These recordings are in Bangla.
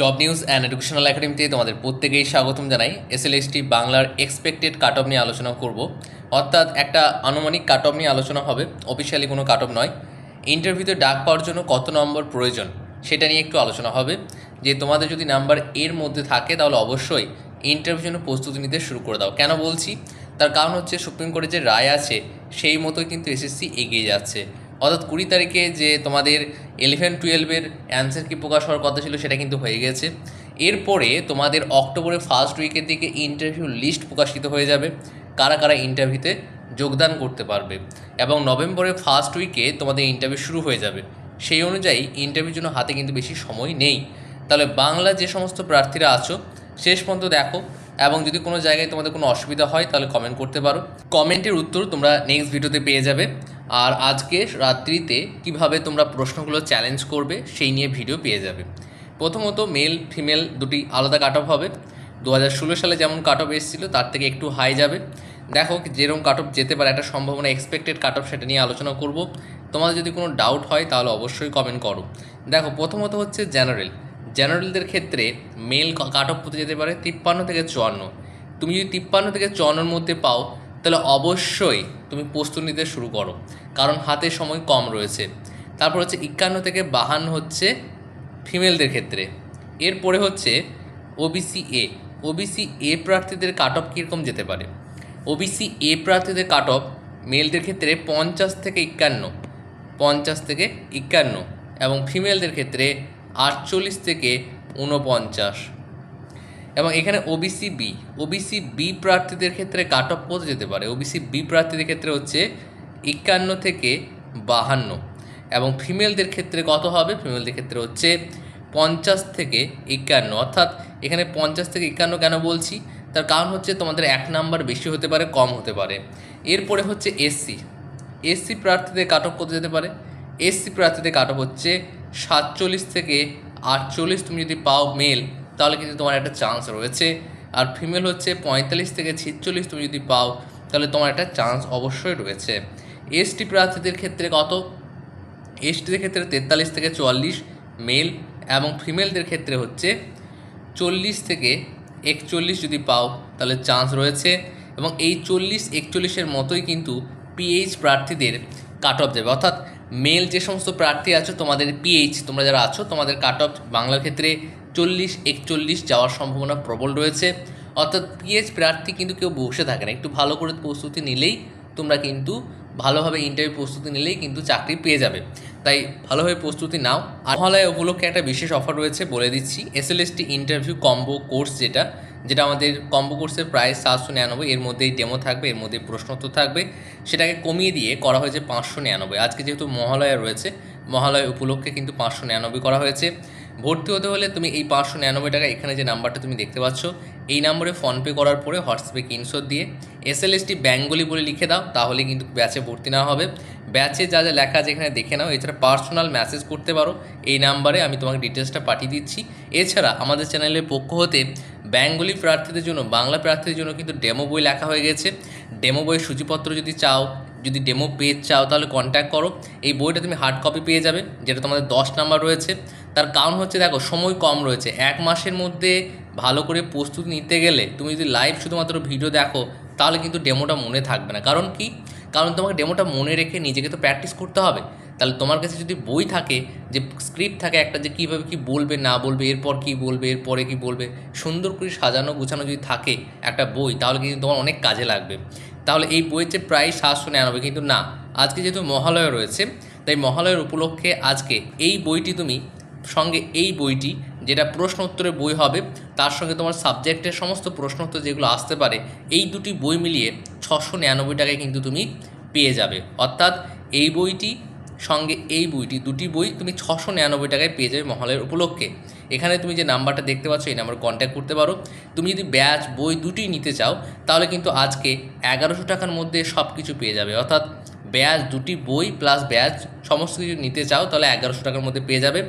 জব নিউজ অ্যান্ড এডুকেশনাল একাডেমিতে তোমাদের প্রত্যেকেই স্বাগতম জানাই। এসএলএসটি বাংলার এক্সপেক্টেড কাট অফ নিয়ে আলোচনা করব। অর্থাৎ একটা আনুমানিক কাট অফ নিয়ে আলোচনা হবে। অফিসিয়ালি কোনো কাট অফ নয় ইন্টারভিউতে ডাক পাওয়ার জন্য কত নম্বর প্রয়োজন সেটা নিয়ে একটু আলোচনা হবে। যে তোমাদের যদি নাম্বার এর মধ্যে থাকে তাহলে অবশ্যই ইন্টারভিউ জন্য প্রস্তুতি নিতে শুরু করে দাও। কেন বলছি? তার কারণ হচ্ছে সুপ্রিম কোর্টের যে রায় আছে সেই মতোই কিন্তু এসএসসি এগিয়ে যাচ্ছে। অর্থাৎ কুড়ি তারিখে যে তোমাদের ইলেভেন টুয়েলভের অ্যান্সার কি প্রকাশ হওয়ার কথা ছিল সেটা কিন্তু হয়ে গেছে। এরপরে তোমাদের অক্টোবরের ফার্স্ট উইকের দিকে ইন্টারভিউ লিস্ট প্রকাশিত হয়ে যাবে। কারা কারা ইন্টারভিউতে যোগদান করতে পারবে? এবং নভেম্বরের ফার্স্ট উইকে তোমাদের ইন্টারভিউ শুরু হয়ে যাবে। সেই অনুযায়ী ইন্টারভিউর জন্য হাতে কিন্তু বেশি সময় নেই। তাহলে বাংলা যে সমস্ত প্রার্থীরা আছো, শেষ পর্যন্ত দেখো এবং যদি কোনো জায়গায় তোমাদের কোনো অসুবিধা হয়, তাহলে কমেন্ট করতে পারো। কমেন্টের উত্তর তোমরা নেক্সট ভিডিওতে পেয়ে যাবে। আর আজকে রাত্রিতে কীভাবে তোমরা প্রশ্নগুলো চ্যালেঞ্জ করবে, সেই নিয়ে ভিডিও পেয়ে যাবে। প্রথমত মেল ফিমেল দুটি আলাদা কাট অফ হবে। দু হাজার ষোলো সালে যেমন কাট অফ এসেছিল, তার থেকে একটু হাই যাবে। দেখো যেরকম কাট অফ যেতে পারে, একটা সম্ভাবনা এক্সপেক্টেড কাট অফ সেটা নিয়ে আলোচনা করব। তোমাদের যদি কোনো ডাউট হয়, তাহলে অবশ্যই কমেন্ট করো। দেখো, প্রথমত হচ্ছে জেনারেল জেনারেলদের ক্ষেত্রে মেল কাট অফ হতে যেতে পারে তিপ্পান্ন থেকে চুয়ান্ন। তুমি যদি তিপ্পান্ন থেকে চুয়ান্নর মধ্যে পাও, তাহলে অবশ্যই তুমি প্রস্তুতি নিতে শুরু করো। কারণ হাতে সময় কম রয়েছে। তারপর হচ্ছে একান্ন থেকে বাহান্ন হচ্ছে ফিমেলদের ক্ষেত্রে। এরপরে হচ্ছে ওবিসি এ ওবিসি এ প্রার্থীদের কাট অফ কীরকম যেতে পারে? ওবিসি এ প্রার্থীদের কাট অফ মেলদের ক্ষেত্রে পঞ্চাশ থেকে একান্ন। পঞ্চাশ থেকে একান্ন। এবং ফিমেলদের ক্ষেত্রে আটচল্লিশ থেকে ঊনপঞ্চাশ। এবং এখানে ওবিসি বি ওবিসি বি প্রার্থীদের ক্ষেত্রে কাট অফ কত যেতে পারে? ওবিসি বি প্রার্থীদের ক্ষেত্রে হচ্ছে একান্ন থেকে বাহান্ন। এবং ফিমেলদের ক্ষেত্রে কত হবে? ফিমেলদের ক্ষেত্রে হচ্ছে পঞ্চাশ থেকে একান্ন। অর্থাৎ এখানে পঞ্চাশ থেকে একান্ন কেন বলছি? তার কারণ হচ্ছে তোমাদের এক নাম্বার বেশি হতে পারে, কম হতে পারে। এরপরে হচ্ছে এসসি এসসি প্রার্থীদের কাট অফ কত যেতে পারে? এসসি প্রার্থীদের কাট অফ হচ্ছে সাতচল্লিশ থেকে আটচল্লিশ তুমি যদি পাও মেল তাহলে কিন্তু তোমার একটা চান্স রয়েছে। আর ফিমেল হচ্ছে পঁয়তাল্লিশ থেকে ছিচল্লিশ তুমি যদি পাও, তাহলে তোমার একটা চান্স অবশ্যই রয়েছে। এসটি প্রার্থীদের ক্ষেত্রে কত? এসটিদের ক্ষেত্রে তেতাল্লিশ থেকে চুয়াল্লিশ মেল এবং ফিমেলদের ক্ষেত্রে হচ্ছে চল্লিশ থেকে একচল্লিশ যদি পাও, তাহলে চান্স রয়েছে। এবং এই চল্লিশ, একচল্লিশের মতোই কিন্তু পিএইচ প্রার্থীদের কাট অফ দেবে। অর্থাৎ মেল যে সমস্ত প্রার্থী আছো, তোমাদের পিএইচ তোমরা যারা আছো, তোমাদের কাট অফ বাংলার ক্ষেত্রে চল্লিশ, একচল্লিশ যাওয়ার সম্ভাবনা প্রবল রয়েছে। অর্থাৎ পিএইচ প্রার্থী কিন্তু কেউ বসে থাকে না। একটু ভালো করে প্রস্তুতি নিলেই তোমরা কিন্তু ভালোভাবে ইন্টারভিউ প্রস্তুতি নিলেই কিন্তু চাকরি পেয়ে যাবে। তাই ভালোভাবে প্রস্তুতি নাও। আর মহালয়া উপলক্ষে একটা বিশেষ অফার রয়েছে বলে দিচ্ছি। এসএলএসটি ইন্টারভিউ কম্বো কোর্স যেটা যেটা আমাদের কম্বো কোর্সের প্রায় সাতশো নিরানব্বই, এর মধ্যেই ডেমো থাকবে, এর মধ্যে প্রশ্নোত্তর থাকবে। সেটাকে কমিয়ে দিয়ে করা হয়েছে পাঁচশো নিরানব্বই। আজকে যেহেতু মহালয়া রয়েছে, মহালয়া উপলক্ষে কিন্তু পাঁচশো নিরানব্বই করা হয়েছে। ভর্তি হতে হলে তুমি এই পাঁচশো নিরানব্বই টাকা এখানে যে নাম্বারটা তুমি দেখতে পাচ্ছ, এই নাম্বারে ফোনপে করার পরে হোয়াটসঅ্যাপে স্ক্রিনশট দিয়ে এসএলএসটি ব্যাঙ্গলি বলে লিখে দাও, তাহলে কিন্তু ব্যাচে ভর্তি নেওয়া হবে। ব্যাচে যা যা লেখা আছে এখানে দেখে নাও, এছাড়া পার্সোনাল মেসেজ করতে পারো, এই নাম্বারে আমি তোমাকে ডিটেলসটা পাঠিয়ে দিচ্ছি। এছাড়া আমাদের চ্যানেলের পক্ষ হতে বেঙ্গলি প্রার্থীদের জন্য, বাংলা প্রার্থীদের জন্য কিন্তু ডেমো বই লেখা হয়ে গেছে। ডেমো বইয়ের সূচিপত্র যদি চাও যদি ডেমো পেজ চাও তাহলে কন্ট্যাক্ট করো। এই বইটা তুমি হার্ড কপি পেয়ে যাবে, যেটা তোমাদের দশ নাম্বার রয়েছে। তার কারণ হচ্ছে দেখো, সময় কম রয়েছে। এক মাসের মধ্যে ভালো করে প্রস্তুতি নিতে গেলে তুমি যদি লাইভ শুধুমাত্র ভিডিও দেখো, তাহলে কিন্তু ডেমোটা মনে থাকবে না। কারণ কি? কারণ তোমাকে ডেমোটা মনে রেখে নিজেকে তো প্র্যাকটিস করতে হবে। তাহলে তোমার কাছে যদি বই থাকে, যে স্ক্রিপ্ট থাকে একটা, যে কীভাবে কী বলবে, না বলবে, এরপর কী বলবে, এরপরে কী বলবে, সুন্দর করে সাজানো গুছানো যদি থাকে একটা বই, তাহলে কিন্তু তোমার অনেক কাজে লাগবে। তাহলে এই যে প্রায় সাতশো নিরানব্বই, কিন্তু না, আজকে যেহেতু মহালয় রয়েছে, তাই মহালয়ের উপলক্ষে আজকে এই বইটি তুমি, সঙ্গে এই বইটি, যেটা প্রশ্ন উত্তরের বই হবে, তার সঙ্গে তোমার সাবজেক্টের সমস্ত প্রশ্ন উত্তর যেগুলো আসতে পারে, এই দুটি বই মিলিয়ে ছশো নিরানব্বই টাকায় কিন্তু তুমি পেয়ে যাবে। অর্থাৎ এই বইটি সঙ্গে এই বইটি, দুটি বই তুমি ছশো নিরানব্বই টাকায় পেয়ে যাবে মহলের উপলক্ষে। এখানে তুমি যে নাম্বারটা দেখতে পাচ্ছ, এই নাম্বার কন্ট্যাক্ট করতে পারো। তুমি যদি ব্যাচ, বই দুটি নিতে চাও, তাহলে কিন্তু আজকে এগারোশো টাকার মধ্যে সব কিছু পেয়ে যাবে। অর্থাৎ ব্যাচ, দুটি বই প্লাস ব্যাচ সমস্ত কিছু নিতে চাও, তাহলে এগারোশো টাকার মধ্যে পেয়ে যাবে।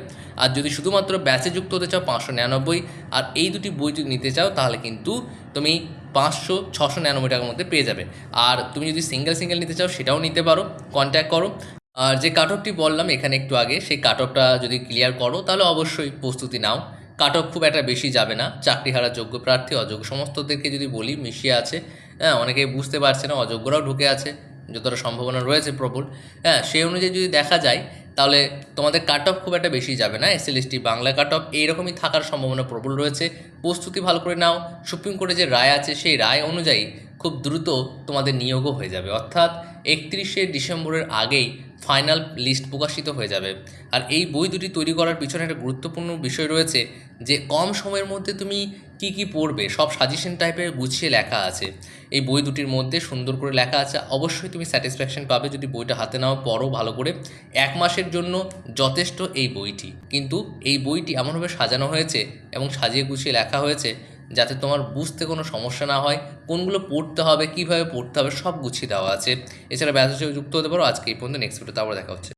আর যদি শুধুমাত্র ব্যাচে যুক্ত হতে চাও, পাঁচশো নিরানব্বই, আর এই দুটি বই যদি নিতে চাও, তাহলে কিন্তু তুমি পাঁচশো, ছশো নিরানব্বই টাকার মধ্যে পেয়ে যাবে। আর তুমি যদি সিঙ্গেল সিঙ্গেল নিতে চাও, সেটাও নিতে পারো। কন্ট্যাক্ট করো। আর যে কাট অফটি বললাম এখানে একটু আগে, সেই কাট অফটা যদি ক্লিয়ার করো, তাহলে অবশ্যই প্রস্তুতি নাও। কাট অফ খুব একটা বেশি যাবে না চাকরি হারা যোগ্য প্রার্থী, অযোগ্য সমস্তদেরকে যদি বলি, মিশিয়ে আছে হ্যাঁ অনেকে বুঝতে পারছে না, অযোগ্যরাও ঢুকে আছে, যতটা সম্ভাবনা রয়েছে প্রবল। হ্যাঁ সেই অনুযায়ী যদি দেখা যায়, তাহলে তোমাদের কাট অফ খুব একটা বেশি যাবে না এসএলএসটি বাংলা কাট অফ এইরকমই থাকার সম্ভাবনা প্রবল রয়েছে। প্রস্তুতি ভালো করে নাও, সুপ্রিম কোর্টে যে রায় আছে, সেই রায় অনুযায়ী খুব দ্রুত তোমাদের নিয়োগও হয়ে যাবে। অর্থাৎ একত্রিশে ডিসেম্বরের আগেই ফাইনাল লিস্ট প্রকাশিত হয়ে যাবে। আর এই বই দুটি তৈরি করার পিছনে একটা গুরুত্বপূর্ণ বিষয় রয়েছে যে, কম সময়ের মধ্যে তুমি কি কি পড়বে? সব সাজেশন টাইপের গুছিয়ে লেখা আছে। এই বই দুটির মধ্যে সুন্দর করে লেখা আছে। অবশ্যই তুমি স্যাটিসফ্যাকশন পাবে যদি বইটা হাতে নাও, পড়ো ভালো করে। এক মাসের জন্য যথেষ্ট এই বইটি। কিন্তু এই বইটি এমনভাবে সাজানো হয়েছে এবং সাজিয়ে গুছিয়ে লেখা হয়েছে যাতে তোমার বুঝতে কোনো সমস্যা না হয়, কোনগুলো পড়তে হবে, কীভাবে পড়তে হবে, সব গুছিয়ে দেওয়া আছে। এছাড়া ব্যথা যুক্ত হতে পারো। আজকে এই পর্যন্ত নেক্সট ভিডিওতে আবার দেখা হচ্ছে।